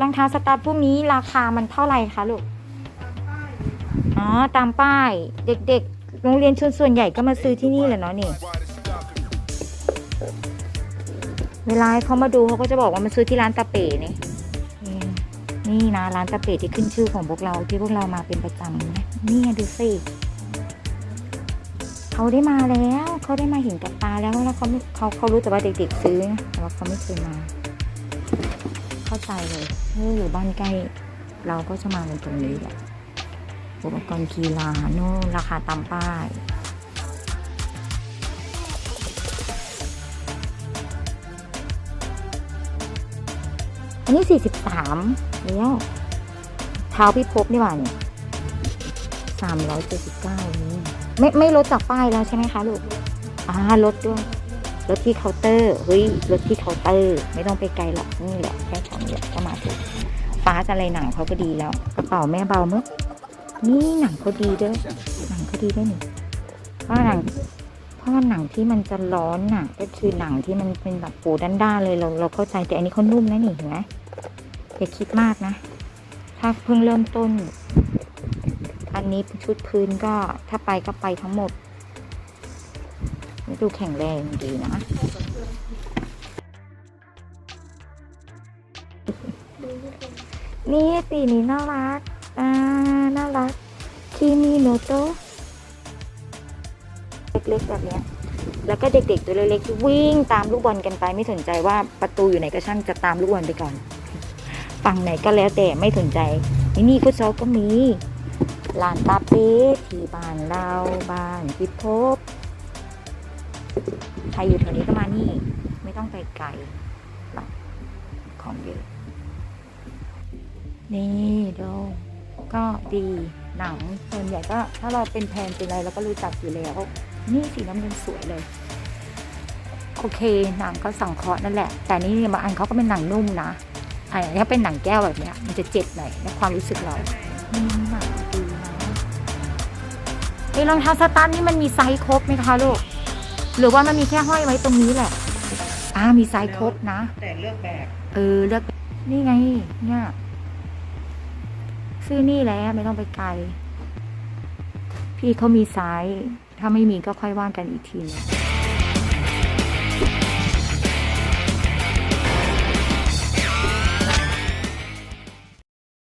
รองเท้าสตาร์ทพวกนี้ราคามันเท่าไหร่คะลูกอ๋อตามป้าย เด็กๆ โรงเรียนชนส่วนใหญ่ก็มาซื้อที่นี่แหละเนาะนี่ เวลาให้เขามาดูเขาก็จะบอกว่ามาซื้อที่ร้านตาเป๋นี่นี่นี่นะร้านตาเป๋ที่ขึ้นชื่อของพวกเราที่พวกเรามาเป็นประจำนะนี่ดูสิเขาได้มาแล้วเขาได้มาเห็นกับตาแล้วแล้วเขาเขาเขารู้แต่ว่าเด็กๆซื้อนะแต่ว่าเขาไม่เคยมา เข้าใจเลยนี่อยู่บ้านใกล้ เราก็จะมาเป็นตรงนี้แหละอุปกรณ์กีฬาโน่นราคาตามป้ายอันนี้สี่สิบสามแล้วเท้าพี่พบนี่หว่าเนี่ยสามร้อยเจ็ดสิบเก้านี่ไม่ไม่ลดจากป้ายแล้วใช่ไหมคะลูกอ่าลดด้วย ลดที่เคาน์เตอร์เฮ้ยลดที่เคาน์เตอร์ ไม่ต้องไปไกลหรอกนี่แหละแค่สองเดียวก็มาถึงฟ้าจะอะไรหนังเขาก็ดีแล้ว กระเป๋าแม่เบาเมั้ยนี่หนังเขาดีด้วยหนังเขาดีด้วยนี่เพราะหนังเพราะว่าหนังที่มันจะร้อนน่ะ ก็คือหนังที่มันเป็นแบบปูด้านๆเลยเราเราเข้าใจแต่อันนี้เขานุ่มนะนี่เห็นไหมอย่าคิดมากนะ ถ้าเพิ่งเริ่มต้น อันนี้ชุดพื้นก็ถ้าไปก็ไปทั้งหมด ดูแข็งแรงดีนะ นี่สีนี้น่ารัก อ่า น่ารัก คีมีโนโตะเล็กๆแบบนี้ แล้วก็เด็กๆตัวเล็กๆวิ่งตามลูกบอลกันไป ไม่สนใจว่าประตูอยู่ไหนก็ช่างจะตามลูกบอลไปก่อนฝั่งไหนก็แล้วแต่ไม่สนใจ นี่นี่ฟุตซอลก็มีลานตาเป้ที่บ้านเราบ้านพิภพ ใครอยู่แถวนี้ก็มานี่ ไม่ต้องไปไกลหรอกของเยอะ นี่ดูก็ดีหนังส่วนใหญ่ก็ถ้าเราเป็นแพนเป็นอะไรเราก็รู้จักอยู่แล้ว นี่สีน้ำเงินสวยเลย โอเคหนังก็สังเคราะห์นั่นแหละ แต่นี่บางอันเขาก็เป็นหนังนุ่มนะไอ้ถ้าเป็นหนังแก้วแบบเนี้ย มันจะเจ็บหน่อยในความรู้สึกเราอืมหนังดีนะไอ้รองเท้าสตาร์ทนี่มันมีไซส์ครบไหมคะลูก หรือว่ามันมีแค่ห้อยไว้ตรงนี้แหละ อ่ามีไซส์ครบนะ แต่เลือกแบบ เออเลือกนี่ไง เนี่ยซื้อนี่แหล้วไม่ต้องไปไกล พี่เขามีไซส์ถ้าไม่มีก็ค่อยว่างกันอีกทีหนึง